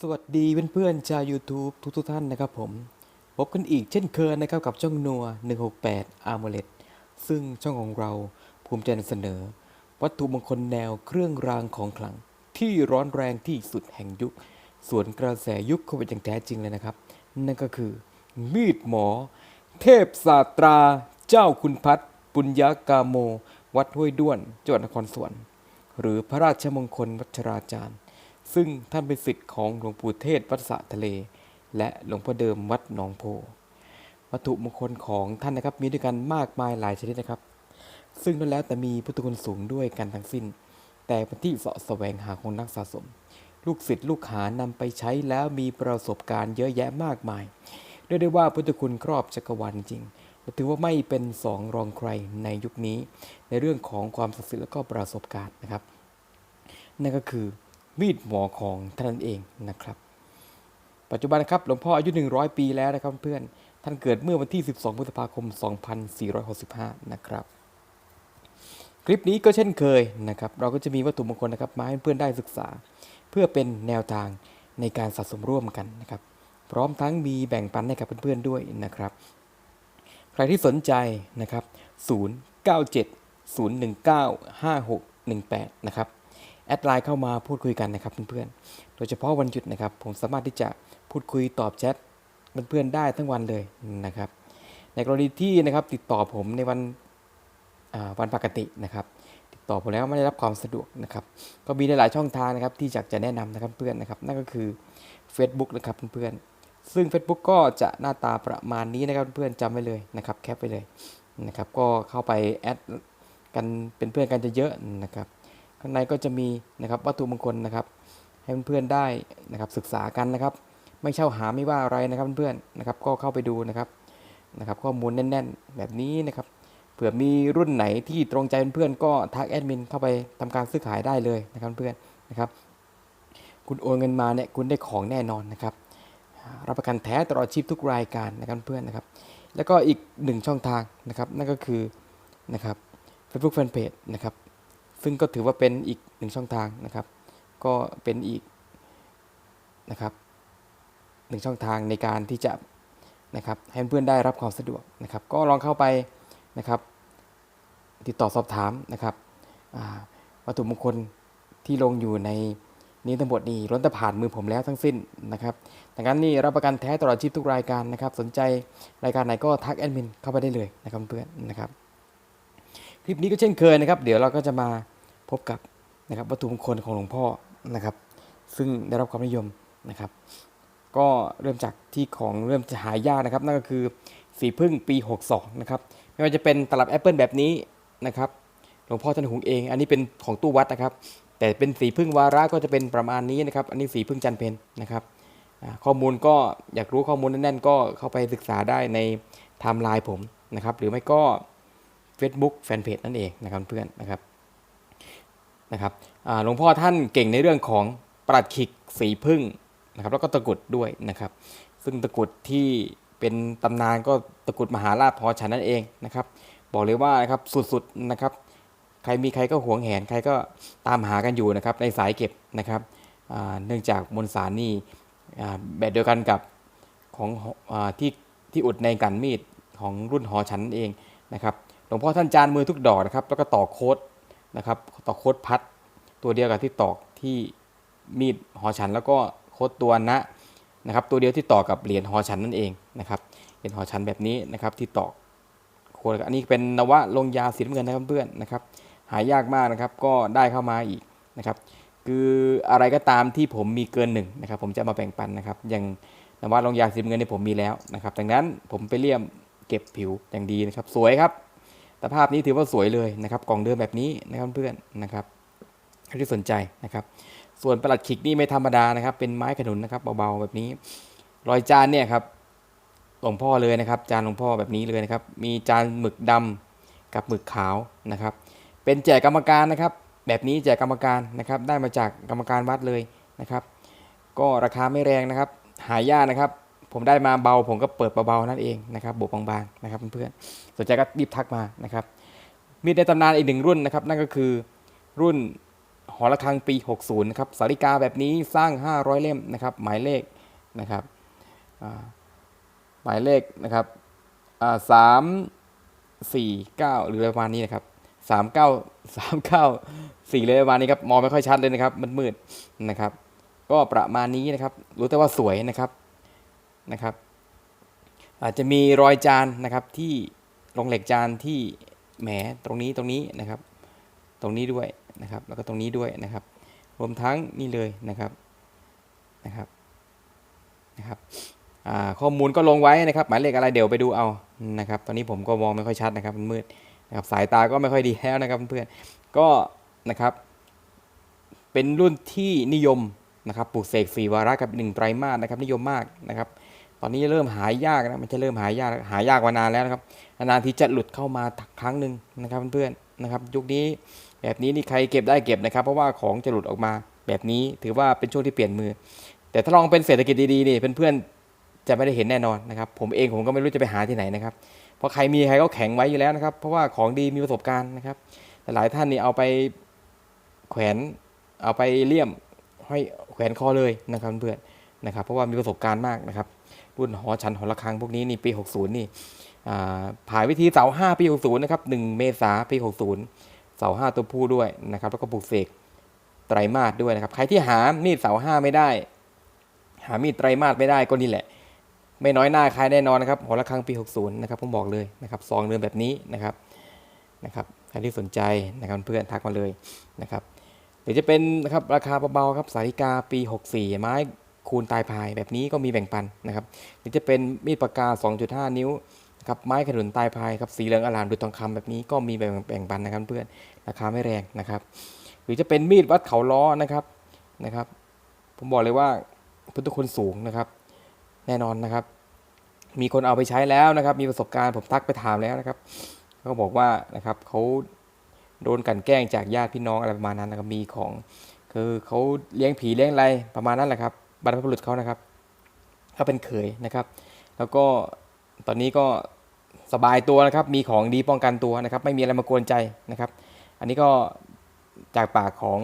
สวัสดีเพื่อนๆชาว YouTube ทุกทุกๆท่านนะครับผม พบกันอีกเช่นเคยนะครับกับช่องนัว 168 a r m o l e t ซึ่งช่องของเราภูมิใจนำเสนอ วัตถุมงคลแนวเครื่องรางของขลัง ที่ร้อนแรงที่สุดแห่งยุค ส่วนกระแสยุคโควิดอย่างแท้จริงเลยนะครับ นั่นก็คือ มีดหมอ เทพศาสตรา เจ้าคุณพัฒน์ปุญญากาโม วัดห้วยด้วนจังหวัดนครสวรรค์หรือพระราชมงคลวัชราจารย์ ซึ่งท่านเป็นศิษย์ของหลวงปู่เทศวัดสะทะเล และหลวงพ่อเดิมวัดหนองโพ วัตถุมงคลของท่านนะครับมีด้วยกันมากมายหลายชนิดนะครับ ซึ่งนั่นแล้วแต่มีพุทธคุณสูงด้วยกันทั้งสิ้น แต่เป็นที่เสาะแสวงหาของนักสะสม ลูกศิษย์ลูกหานำไปใช้แล้วมีประสบการณ์เยอะแยะมากมายเรียกได้ว่าพุทธคุณครอบจักรวาลจริงถือว่าไม่เป็นสองรองใครในยุคนี้ ในเรื่องของความศักดิ์สิทธิ์และก็ประสบการณ์นะครับ นั่นก็คือ มีดหมอของท่านเองนะครับ ปัจจุบันนะครับหลวงพ่ออายุ 100 ปีแล้วนะครับเพื่อนท่านเกิดเมื่อวันที่ 12 พฤษภาคม 2465 นะครับ คลิปนี้ก็เช่นเคยนะครับ เราก็จะมีวัตถุมงคลนะครับมาให้เพื่อนได้ศึกษา เพื่อเป็นแนวทางในการสะสมร่วมกันนะครับ พร้อมทั้งมีแบ่งปันให้กับเพื่อนๆด้วยนะครับ ใครที่สนใจนะครับ 097 019 5618 นะครับ แอดไลน์เข้ามาพูดคุยกันนะครับเพื่อนๆ โดยเฉพาะวันหยุดนะครับ ผมสามารถที่จะพูดคุยตอบแชทเพื่อนๆได้ทั้งวันเลยนะครับ ในกรณีที่นะครับติดต่อผมในวันวันปกตินะครับ ติดต่อผมแล้วไม่ได้รับความสะดวกนะครับ ก็มีหลายช่องทางนะครับที่อยากจะแนะนำนะครับเพื่อนนะครับ นั่นก็คือ Facebook นะครับเพื่อนๆซึ่ง Facebook ก็จะหน้าตาประมาณนี้นะครับเพื่อนจำไว้เลยนะครับ แคปไปเลยนะครับ ก็เข้าไปแอดกันเป็นเพื่อนกันจะเยอะนะครับ ข้างในก็จะมีนะครับวัตถุมงคลนะครับให้เพื่อนๆได้นะครับศึกษากันนะครับ ไม่เช่าหาไม่ว่าอะไรนะครับเพื่อนๆนะครับก็เข้าไปดูนะครับนะครับ ข้อมูลแน่น ๆ แบบนี้นะครับเผื่อมีรุ่นไหนที่ตรงใจเพื่อนๆก็ทักแอดมินเข้าไปทำการซื้อขายได้เลยนะครับเพื่อนนะครับ คุณโอนเงินมาเนี่ยคุณได้ของแน่นอนนะครับ รับประกันแท้ตลอดชีพทุกรายการนะครับเพื่อนนะครับ แล้วก็อีกหนึ่งช่องทางนะครับนั่นก็คือนะครับ Facebook Fanpage นะครับ ซึ่งก็ถือว่าเป็นอีกหนึ่งช่องทางนะครับ ก็เป็นอีกนะครับหนึ่งช่องทางในการที่จะนะครับให้เพื่อนได้รับความสะดวกนะครับ ก็ลองเข้าไปนะครับ ติดต่อสอบถามนะครับอ่าวัตถุมงคลที่ลงอยู่ในนี้ทั้งหมดนี้ล้นแต่ผ่านมือผมแล้วทั้งสิ้นนะครับดังนั้นนี่รับประกันแท้ตลอดชีพทุกรายการนะครับ สนใจรายการไหนก็ทักแอดมินเข้าไปได้เลยนะครับเพื่อนนะครับ คลิปนี้ก็เช่นเคยนะครับ เดี๋ยวเราก็จะมา พบกับนะครับวัตถุมงคลของหลวงพ่อนะครับ ซึ่งได้รับความนิยมนะครับ ก็เริ่มจากที่ของเริ่มจะหายากนะครับ นั่นก็คือสีพึ่งปี62นะครับไม่ว่าจะเป็นตลับแอปเปิลแบบนี้นะครับหลวงพ่อท่านหุงเอง อันนี้เป็นของตู้วัดนะครับ แต่เป็นสีพึ่งวาระก็จะเป็นประมาณนี้นะครับ อันนี้สีพึ่งจันเพนนะครับข้อมูลก็อยากรู้ข้อมูลแน่นๆ ก็เข้าไปศึกษาได้ในไทม์ไลน์ผมนะครับ หรือไม่ก็ Facebook Fanpage นั่นเองนะครับเพื่อนนะครับ นะครับหลวงพ่อท่านเก่งในเรื่องของปรัดขิกสีพึ่งนะครับแล้วก็ตะกุดด้วยนะครับ ซึ่งตะกุดที่เป็นตำนานก็ตะกุดมหาราชพอฉันนั่นเองนะครับบอกเลยว่านะครับสุดๆนะครับใครมีใครก็หวงแหนใครก็ตามหากันอยู่นะครับในสายเก็บนะครับเนื่องจากมวลสารนี่แบบเดียวกันกับของอที่ที่อุดในกันมีดของรุ่นหอฉันนั่นเองนะครับหลวงพ่อท่านจานมือทุกดอกนะครับแล้วก็ต่อโค้ด นะครับต่อโคดพัดตัวเดียวกับที่ตอกที่มีดหอฉัน แล้วก็โคดตัวนะนะครับตัวเดียวที่ต่อกับเหรียญหอฉันนั่นเองนะครับเหรียญหอฉันแบบนี้นะครับที่ตอกโคดอันนี้เป็นนวะลงยาสีน้ำเงินนะครับเพื่อนนะครับหายากมากนะครับก็ได้เข้ามาอีกนะครับคืออะไรก็ตามที่ผมมีเกินหนึ่งนะครับผมจะมาแบ่งปันนะครับ อย่างนวะลงยาสีน้ำเงินในผมมีแล้วนะครับดังนั้นผมไปเลี่ยมเก็บผิวอย่างดีนะครับ สวยครับ แต่ภาพนี้ถือว่าสวยเลยนะครับ กล่องเดิมแบบนี้นะครับเพื่อนนะครับใครที่สนใจนะครับ ส่วนประหลัดขิกนี่ไม่ธรรมดานะครับ เป็นไม้ขนุนนะครับเบาๆแบบนี้ รอยจานเนี่ยครับหลวงพ่อเลยนะครับ จานหลวงพ่อแบบนี้เลยนะครับ มีจานหมึกดำกับหมึกขาวนะครับ เป็นแจกกรรมการนะครับ แบบนี้แจกกรรมการนะครับ ได้มาจากกรรมการวัดเลยนะครับ ก็ราคาไม่แรงนะครับ หายากนะครับ ผมได้มาเบาผมก็เปิดเบาๆนั่นเองนะครับบวกบางๆนะครับเพื่อนๆ สนใจก็รีบทักมานะครับมีในตำนานอีกหนึ่งรุ่นนะครับ นั่นก็คือรุ่นหอระฆังปี 60นะครับสาริกาแบบนี้สร้าง 500 เล่มนะครับ หมายเลขนะครับหมายเลขนะครับสามสี่เก้าหรืออะไรประมาณนี้นะครับสามเก้าสามเก้าสี่เลยประมาณนี้ครับมองไม่ค่อยชัดเลยนะครับ มันมืดนะครับ ก็ประมาณนี้นะครับ รู้แต่ว่าสวยนะครับนะครับ อาจจะมีรอยจานนะครับที่ ลงเหล็กจานที่แหมตรงนี้ตรงนี้นะครับ ตรงนี้ด้วยนะครับ แล้วก็ตรงนี้ด้วยนะครับ รวมทั้งนี่เลยนะครับนะครับนะครับข้อมูลก็ลงไว้นะครับ หมายเลขอะไรเดี๋ยวไปดูเอานะครับ ตอนนี้ผมก็มองไม่ค่อยชัดนะครับมันมืดนะครับสายตาก็ไม่ค่อยดีแล้วนะครับเพื่อนๆก็นะครับ เป็นรุ่นที่นิยมนะครับปลูกเสกสี่วาระกับหนึ่งไตรมาสนะครับ นิยมมากนะครับ ตอนนี้เริ่มหายากนะมันจะเริ่มหายากหายากมานานแล้วนะครับนานทีจะหลุดเข้ามาครั้งหนึ่งนะครับเพื่อนๆนะครับยุคนี้แบบนี้นี่ใครเก็บได้เก็บนะครับ เพราะว่าของจะหลุดออกมาแบบนี้ถือว่าเป็นช่วงที่เปลี่ยนมือ แต่ถ้าลองเป็นเศรษฐกิจดีๆนี่เพื่อนๆจะไม่ได้เห็นแน่นอนนะครับ ผมเองผมก็ไม่รู้จะไปหาที่ไหนนะครับ เพราะใครมีใครก็แข็งไว้อยู่แล้วนะครับ เพราะว่าของดีมีประสบการณ์นะครับแต่หลายท่านนี่เอาไปแขวนเอาไปเลี่ยมห้อยแขวนคอเลยนะครับเพื่อนนะครับ เพราะว่ามีประสบการณ์มากนะครับ รุ่นหอชันหอระฆังพวกนี้นี่ปี 60 นี่ผ่ายวิธีเสา5ปี 60 นะครับ 1 เมษาปี 60 เสา5ตัวผู้ด้วยนะครับ แล้วก็ปลูกเสกไตรมาสด้วยนะครับ ใครที่หามีดเสา5ไม่ได้ หามีดไตรมาสไม่ได้ก็นี่แหละ ไม่น้อยหน้าใครแน่นอนนะครับหอระฆังปี 60 นะครับผมบอกเลยนะครับซองเรือนแบบนี้นะครับนะครับใครที่สนใจนะครับเพื่อนทักมาเลยนะครับหรือจะเป็นนะครับราคาเบาๆครับสาริกาปี 64 ไม้ คูณตายพายแบบนี้ก็มีแบ่งปันนะครับหรือจะเป็นมีดปากกา 2.5 นิ้วนะครับไม้ขนุนตายพายครับสีเหลืองอลามดูทองคำแบบนี้ก็มีแบ่งแบ่งปันนะครับเพื่อนราคาไม่แรงนะครับ หรือจะเป็นมีดวัดเขาล้อนะครับนะครับ ผมบอกเลยว่าพุทธคุณสูงนะครับ แน่นอนนะครับ มีคนเอาไปใช้แล้วนะครับ มีประสบการณ์ผมทักไปถามแล้วนะครับเขาก็บอกว่านะครับเขาโดนกันแกล้งจากญาติพี่น้องอะไรประมาณนั้นนะครับมีของคือเขาเลี้ยงผีเลี้ยงอะไรประมาณนั้นแหละครับ บรรพบุรุษเขานะครับเขาเป็นเขยนะครับ แล้วก็ตอนนี้ก็สบายตัวนะครับ มีของดีป้องกันตัวนะครับ ไม่มีอะไรมากวนใจนะครับ อันนี้ก็จากปากของ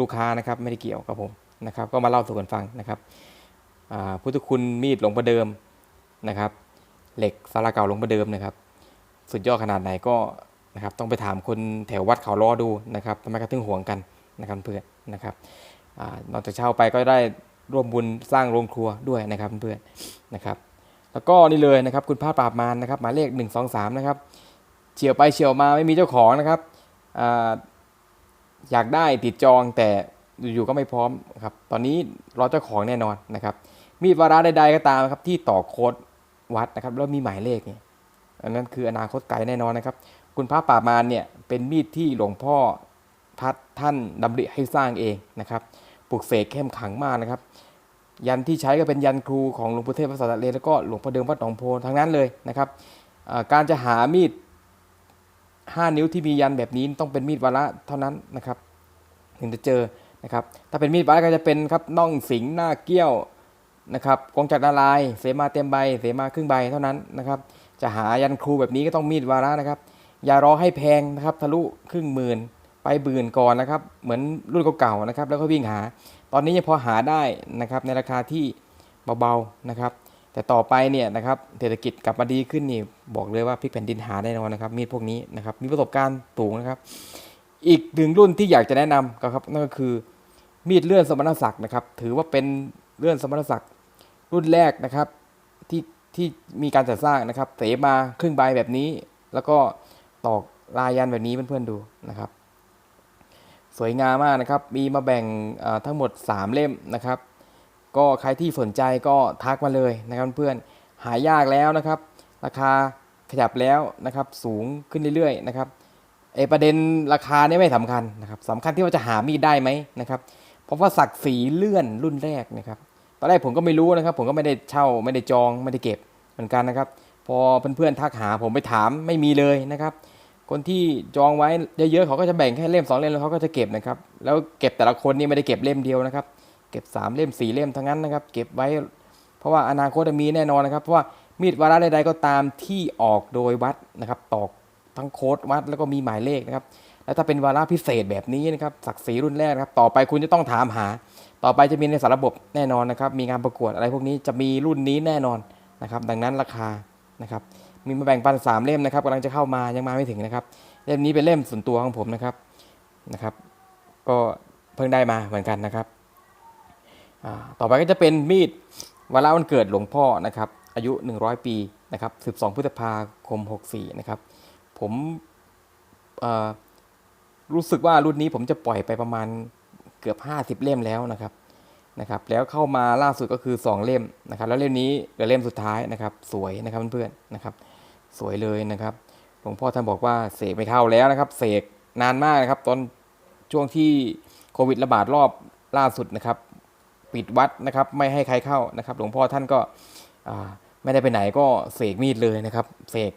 ลูกค้านะครับไม่ได้เกี่ยวกับผมนะครับ ก็มาเล่าสู่กันฟังนะครับพุทธคุณมีดหลวงประเดิมนะครับ เหล็กสาราเก่าหลวงประเดิมนะครับ สุดยอดขนาดไหนก็นะครับ ต้องไปถามคนแถววัดเขาล้อดูนะครับทำไมเขาถึงห่วงกันนะครับเพื่อนนะครับอนอกจากเช่าไปก็ได้ ร่วมบุญสร้างโรงครัวด้วยนะครับเพื่อนนะครับ แล้วก็นี่เลยนะครับ คุณพาดปราบมารนะครับหมายเลข 1 2 3 นะครับเฉียวไปเฉียวมาไม่มีเจ้าของนะครับออยากได้ติดจองแต่อยู่ๆก็ไม่พร้อมครับตอนนี้รอเจ้าของแน่นอนนะครับ มีดวาระใดๆก็ตามครับที่ต่อโค้ดวัดนะครับแล้วมีหมายเลขเนี่ยอันนั้นคืออนาคตไกลแน่นอนนะครับ คุณพระป่าบมารเนี่ยเป็นมีดที่หลวงพ่อพัดท่านดำริให้สร้างเองนะครับ ปลูกเสกเข้มขังมากนะครับ ยันที่ใช้ก็เป็นยันครูของหลวงพ่อเทพพระสัตเลแล้วก็หลวงพ่อเดิมวัดหนองโพทั้งนั้นเลยนะครับการจะหามีด 5 นิ้วที่มียันแบบนี้ต้องเป็นมีดวาระเท่านั้นนะครับถึงจะเจอนะครับ ถ้าเป็นมีดวาระก็จะเป็นครับน่องสิงหน้าเกี้ยวนะครับกองจักรนาราย เสมาเต็มใบ เสมาครึ่งใบเท่านั้นนะครับ จะหายันครูแบบนี้ก็ต้องมีดวาระนะครับ อย่ารอให้แพงนะครับทะลุครึ่งหมื่น ไปหมื่นก่อนนะครับ เหมือนรุ่นเก่าๆนะครับ แล้วก็วิ่งหา ตอนนี้ยังพอหาได้นะครับในราคาที่เบาๆนะครับ แต่ต่อไปเนี่ยนะครับเศรษฐกิจกลับมาดีขึ้นนี่บอกเลยว่าพลิกแผ่นดินหาแน่นอนนะครับ มีดพวกนี้นะครับมีประสบการณ์สูงนะครับ อีกหนึ่งรุ่นที่อยากจะแนะนำก็ครับนั่นก็คือมีดเลื่อนสมณศักดิ์นะครับ ถือว่าเป็นเลื่อนสมณศักดิ์รุ่นแรกนะครับที่ที่มีการจัดสร้างนะครับเสมาครึ่งใบแบบนี้ แล้วก็ตอกลายยันแบบนี้เพื่อนๆดูนะครับ สวยงามมากนะครับ มีมาแบ่งทั้งหมด 3 เล่มนะครับ ก็ใครที่สนใจก็ทักมาเลยนะครับเพื่อนหายากแล้วนะครับ ราคาขยับแล้วนะครับสูงขึ้นเรื่อยๆนะครับไอประเด็นราคานี่ไม่สำคัญนะครับสำคัญที่ว่าจะหามีดได้ไหมนะครับ เพราะว่าศักดิ์ศรีเลื่อนรุ่นแรกนะครับตอนแรกผมก็ไม่รู้นะครับ ผมก็ไม่ได้เช่าไม่ได้จองไม่ได้เก็บเหมือนกันนะครับ พอเพื่อนๆทักหาผมไปถามไม่มีเลยนะครับ คนที่จองไว้เยอะๆเขาก็จะแบ่งแค่เล่มสองเล่มแล้วเขาก็จะเก็บนะครับ แล้วเก็บแต่ละคนนี่ไม่ได้เก็บเล่มเดียวนะครับ เก็บ 3 เล่ม 4 เล่มทั้งนั้นนะครับ เก็บไว้ เพราะว่าอนาคตมีแน่นอนนะครับ เพราะว่ามีดวาระใดๆก็ตามที่ออกโดยวัดนะครับ ตอกทั้งโค้ดวัดแล้วก็มีหมายเลขนะครับ แล้วถ้าเป็นวาระพิเศษแบบนี้นะครับศักดิ์ศรีรุ่นแรกนะครับ ต่อไปคุณจะต้องถามหา ต่อไปจะมีในสารระบบแน่นอนนะครับ มีงานประกวดอะไรพวกนี้จะมีรุ่นนี้แน่นอนนะครับ ดังนั้นราคานะครับ มีมาแบ่งปันสามเล่มนะครับกำลังจะเข้ามายังมาไม่ถึงนะครับ เล่มนี้เป็นเล่มส่วนตัวของผมนะครับนะครับ ก็เพิ่งได้มาเหมือนกันนะครับต่อไปก็จะเป็นมีดวาระวันเกิดหลวงพ่อนะครับ อายุ 100 ปีนะครับ12พฤษภาคม 64 นะครับ ผมรู้สึกว่ารุ่นนี้ผมจะปล่อยไปประมาณเกือบ 50 เล่มแล้วนะครับนะครับ แล้วเข้ามาล่าสุดก็คือ 2 เล่มนะครับ แล้วเล่มนี้เหลือเล่มสุดท้ายนะครับ สวยนะครับเพื่อนๆนะครับ สวยเลยนะครับหลวงพ่อท่านบอกว่าเสกไม่เข้าแล้วนะครับ เสกนานมากนะครับ ตอนช่วงที่โควิดระบาดรอบล่าสุดนะครับ ปิดวัดนะครับ ไม่ให้ใครเข้านะครับ หลวงพ่อท่านก็ไม่ได้ไปไหนก็เสกมีดเลยนะครับ เสก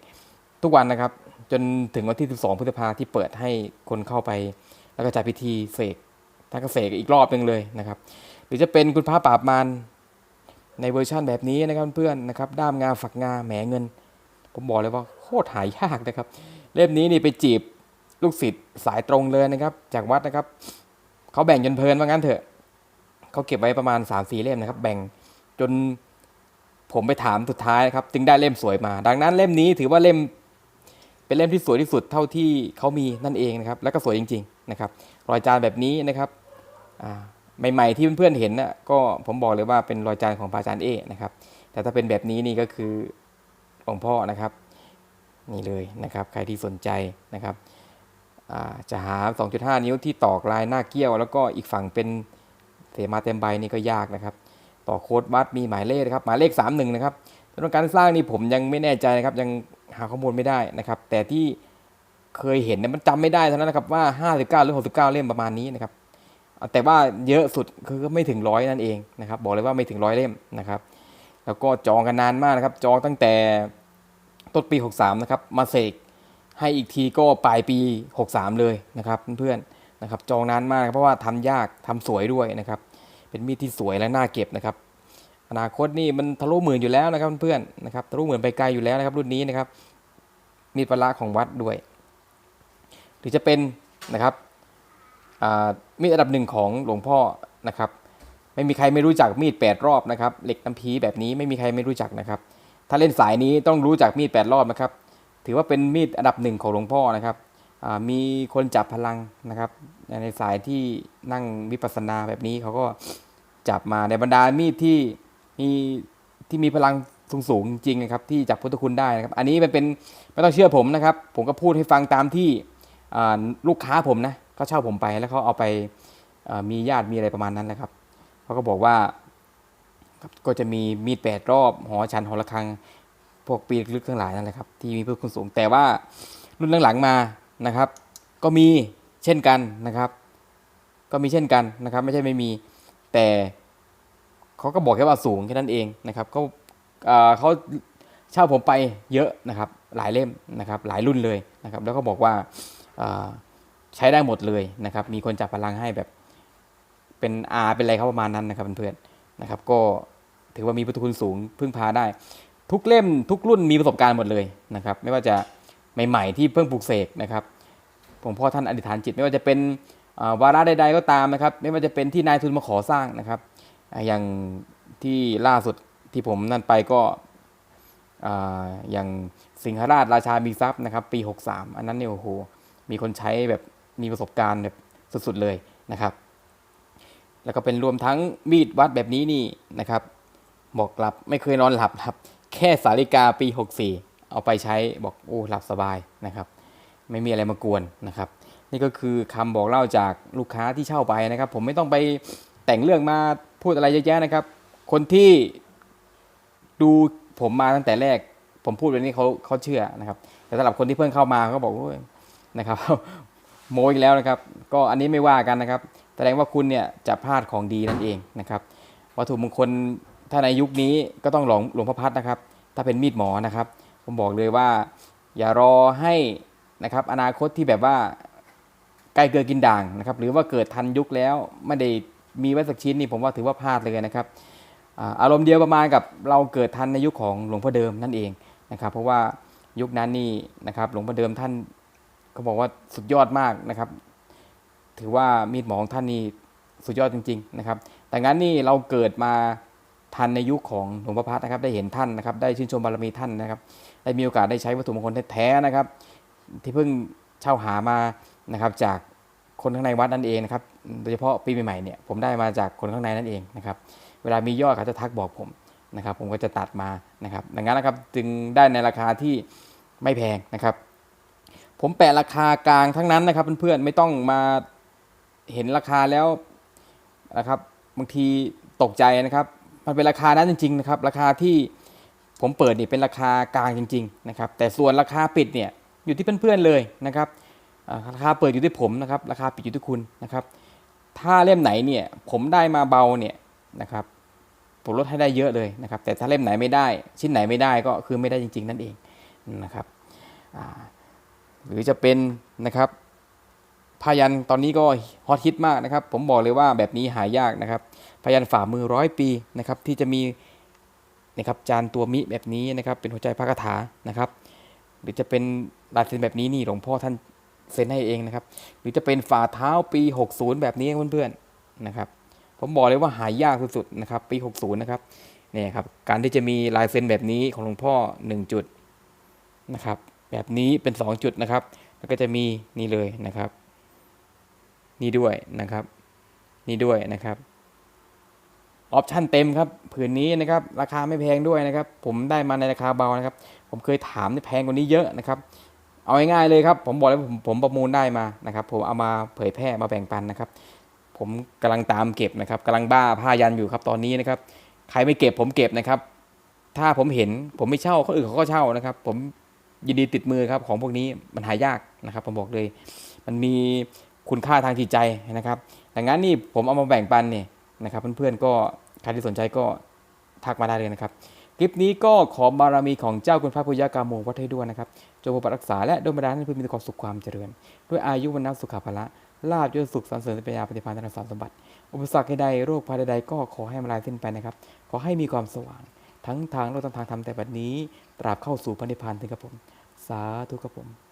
ทุกวันนะครับ จนถึงวันที่ 12 พฤษภาที่เปิดให้คนเข้าไป แล้วก็จัดพิธีเสกท่านก็เสกอีกรอบหนึ่งเลยนะครับ หรือจะเป็นคุณพระปราบมารในเวอร์ชั่นแบบนี้นะครับเพื่อนนะครับ ด้ามงาฝักงาแหมเงิน ผมบอกเลยว่าโคตรหายากนะครับ เล่มนี้นี่ไปจีบลูกศิษย์สายตรงเลยนะครับ จากวัดนะครับเขาแบ่งจนเพลินว่างั้นเถอะเขาเก็บไว้ประมาณ3ามสี่เล่มนะครับ แบ่งจนผมไปถามสุดท้ายนะครับ จึงได้เล่มสวยมา ดังนั้นเล่มนี้ถือว่าเล่มเป็นเล่มที่สวยที่สุดเท่าที่เขามีนั่นเองนะครับ แล้วก็สวยจริง ๆ นะครับ รอยจานแบบนี้นะครับใหม่ ๆ ที่เพื่อนๆเห็นนะก็ผมบอกเลยว่าเป็นรอยจานของพระอาจารย์เอนะครับ แต่ถ้าเป็นแบบนี้นี่ก็คือ หลวงพ่อนะครับนี่เลยนะครับใครที่สนใจนะครับอ่าจะหา 2.5 นิ้วที่ตอกลายหน้าเกี้ยว แล้วก็อีกฝั่งเป็นเสมาเต็มใบนี่ก็ยากนะครับ ต่อโค้ดวัดมีหมายเลขนะครับหมายเลข 31 นะครับสำหรับการสร้างนี่ผมยังไม่แน่ใจนะครับยังหาข้อมูลไม่ได้นะครับ แต่ที่เคยเห็นเนี่ยมันจำไม่ได้เท่านั้นนะครับว่า 59 หรือ 69 เล่มประมาณนี้นะครับแต่ว่าเยอะสุดคือก็ไม่ถึงร้อยนั่นเองนะครับบอกเลยว่าไม่ถึงร้อยเล่มนะครับ แล้วก็จองกันนานมากนะครับ จองตั้งแต่ต้นปี 63 นะครับ มาเสกให้อีกทีก็ปลายปี 63 เลยนะครับเพื่อนๆนะครับ จองนานมากเพราะว่าทำยากทำสวยด้วยนะครับ เป็นมีดที่สวยและน่าเก็บนะครับ อนาคตนี่มันทะลุหมื่นอยู่แล้วนะครับเพื่อนๆนะครับทะลุหมื่นไปไกลอยู่แล้วนะครับ รุ่นนี้นะครับ มีดปลาร้าของวัดด้วย หรือจะเป็นนะครับมีดอันดับหนึ่งของหลวงพ่อนะครับ ไม่มีใครไม่รู้จักมีดแปดรอบนะครับ เหล็กน้ำพีแบบนี้ไม่มีใครไม่รู้จักนะครับ ถ้าเล่นสายนี้ต้องรู้จักมีดแปดรอบนะครับ ถือว่าเป็นมีดอันดับหนึ่งของหลวงพ่อนะครับ มีคนจับพลังนะครับ ในสายที่นั่งวิปัสสนาแบบนี้เขาก็จับมาในบรรดามีดที่มีที่มีพลังสูงสูงจริงนะครับที่จับพุทธคุณได้นะครับ อันนี้มันเป็นไม่ต้องเชื่อผมนะครับ ผมก็พูดให้ฟังตามที่ลูกค้าผมนะเขาเช่าผมไปแล้วเขาเอาไปมีญาติมีอะไรประมาณนั้นแหละครับ เขาก็บอกว่าก็จะมีมีดแปดรอบ หอชันหอระฆัง พวกปีกลึกทั้งหลายนั่นแหละครับ ที่มีเพื่อคุณสูง แต่ว่ารุ่นหลังๆมานะครับ ก็มีเช่นกันนะครับ ก็มีเช่นกันนะครับ ไม่ใช่ไม่มีแต่เขาก็บอกแค่ว่าสูงแค่นั้นเองนะครับเขาเขาเช่าผมไปเยอะนะครับ หลายเล่มนะครับ หลายรุ่นเลยนะครับ แล้วก็บอกว่าใช้ได้หมดเลยนะครับ มีคนจับพลังให้แบบ เป็นอาเป็นอะไรเขาประมาณนั้นนะครับเพื่อนๆนะครับ ก็ถือว่ามีพุทธคุณสูงพึ่งพาได้ ทุกเล่มทุกรุ่นมีประสบการณ์หมดเลยนะครับ ไม่ว่าจะใหม่ๆที่เพิ่งปลูกเสกนะครับหลวงพ่อท่านอธิษฐานจิตไม่ว่าจะเป็นวาระใดๆก็ตามนะครับ ไม่ว่าจะเป็นที่นายทุนมาขอสร้างนะครับ อย่างที่ล่าสุดที่ผมนั่นไปก็อ่าอย่างสิงหราชราชามีทรัพย์นะครับ ปี 63 อันนั้นเนี่ยโอ้โหมีคนใช้แบบมีประสบการณ์แบบสุดๆเลยนะครับ แล้วก็เป็นรวมทั้งมีดวัดแบบนี้นี่นะครับบอกหลับไม่เคยนอนหลับครับ แค่สาฬิกาปี 64 เอาไปใช้บอกโอ้หลับสบายนะครับ ไม่มีอะไรมากวนนะครับ นี่ก็คือคำบอกเล่าจากลูกค้าที่เช่าไปนะครับ ผมไม่ต้องไปแต่งเรื่องมาพูดอะไรเยอะแยะนะครับ คนที่ดูผมมาตั้งแต่แรก ผมพูดแบบนี้เขาเขาเชื่อนะครับ แต่สำหรับคนที่เพิ่งเข้ามาเขาบอกโอ้ยนะครับโมอีกแล้วนะครับ ก็อันนี้ไม่ว่ากันนะครับ แสดงว่าคุณเนี่ยจะพลาดของดีนั่นเองนะครับวัตถุมงคลถ้าในยุคนี้ก็ต้องหลวงหลวงพ่อพัดนะครับ ถ้าเป็นมีดหมอนะครับ ผมบอกเลยว่า อย่ารอให้นะครับอนาคตที่แบบว่าใกล้เกินกินด่างนะครับ หรือว่าเกิดทันยุคแล้วไม่ได้มีไว้สักชิ้นนี่ผมว่าถือว่าพลาดเลยนะครับอารมณ์เดียวประมาณกับเราเกิดทันในยุคของหลวงพ่อเดิมนั่นเองนะครับ เพราะว่ายุคนั้นนี่นะครับหลวงพ่อเดิมท่านเขาบอกว่าสุดยอดมากนะครับ ถือว่ามีดหมอของท่านนี่สุดยอดจริง ๆ นะครับ แต่งั้นนี่เราเกิดมาทันในยุคของหลวงพ่อพัดนะครับ ได้เห็นท่านนะครับ ได้ชื่นชมบารมีท่านนะครับ ได้มีโอกาสได้ใช้วัตถุมงคลแท้ๆนะครับ ที่เพิ่งเช่าหามานะครับ จากคนข้างในวัดนั่นเองนะครับ โดยเฉพาะปีใหม่ๆเนี่ยผมได้มาจากคนข้างในนั่นเองนะครับ เวลามียอดเขาจะทักบอกผมนะครับ ผมก็จะตัดมานะครับ ดังนั้นนะครับจึงได้ในราคาที่ไม่แพงนะครับ ผมแปะราคากลางทั้งนั้นนะครับเพื่อนๆไม่ต้องมา เห็นราคาแล้วนะครับบางทีตกใจนะครับ มันเป็นราคานั้นจริงๆนะครับราคาที่ผมเปิดนี่เป็นราคากลางจริงๆนะครับแต่ส่วนราคาปิดเนี่ยอยู่ที่เพื่อนๆเลยนะครับราคาเปิดอยู่ที่ผมนะครับราคาปิดอยู่ที่คุณนะครับ ถ้าเล่มไหนเนี่ยผมได้มาเบาเนี่ยนะครับผมลดให้ได้เยอะเลยนะครับ แต่ถ้าเล่มไหนไม่ได้ ชิ้นไหนไม่ได้ก็คือไม่ได้จริง ๆ นั่นเองนะครับหรือจะเป็นนะครับ พายันตอนนี้ก็ฮอตฮิตมากนะครับ ผมบอกเลยว่าแบบนี้หายากนะครับพายันฝ่ามือร้อยปีนะครับที่จะมีนะครับจานตัวมิแบบนี้นะครับ เป็นหัวใจพระคาถานะครับ หรือจะเป็นลายเซ็นแบบนี้นี่หลวงพ่อท่านเซ็นให้เองนะครับ หรือจะเป็นฝ่าเท้าปี 60 แบบนี้เพื่อนๆนะครับ ผมบอกเลยว่าหายากสุดๆนะครับ ปี 60 นะครับเนี่ยครับการที่จะมีลายเซ็นแบบนี้ของหลวงพ่อ 1 จุดนะครับ แบบนี้เป็น 2 จุดนะครับ แล้วก็จะมีนี่เลยนะครับ นี่ด้วยนะครับ นี่ด้วยนะครับออปชั่นเต็มครับผืนนี้นะครับ ราคาไม่แพงด้วยนะครับ ผมได้มาในราคาเบานะครับ ผมเคยถามนี่แพงกว่านี้เยอะนะครับ เอาง่ายๆเลยครับ ผมบอกเลยว่าผมผมประมูลได้มานะครับ ผมเอามาเผยแพร่มาแบ่งปันนะครับ ผมกำลังตามเก็บนะครับกำลังบ้าผ้ายันอยู่ครับตอนนี้นะครับ ใครไม่เก็บผมเก็บนะครับ ถ้าผมเห็นผมไม่เช่าคนอื่นเขาก็เช่านะครับ ผมยินดีติดมือครับของพวกนี้มันหายากนะครับ ผมบอกเลย มันมี คุณค่าทางจิตใจนะครับดังนั้นนี่ผมเอามาแบ่งปันเนี่ยนะครับเพื่อนๆก็ใครที่สนใจก็ทักมาได้เลยนะครับ คลิปนี้ก็ขอบารมีของเจ้าคุณพระพุทธกาโมวัดให้ด้วยนะครับจงปกปักรักษาและดนบันดาลให้เพื่อนมีความสุขความเจริญ ด้วยอายุวันนัสุขภาละลาบยศสุขสันเสริญปัญญาปฏิภาณธนสารสมบัติ อุปสรรคใดโรคภัยใดก็ขอให้มาลายสิ้นไปนะครับ ขอให้มีความสว่าง ทั้งทางโลกทั้งทางธรรมแต่บัดนี้ ตราบเข้าสู่พระนิพพานถึงกับผม สาธุครับผม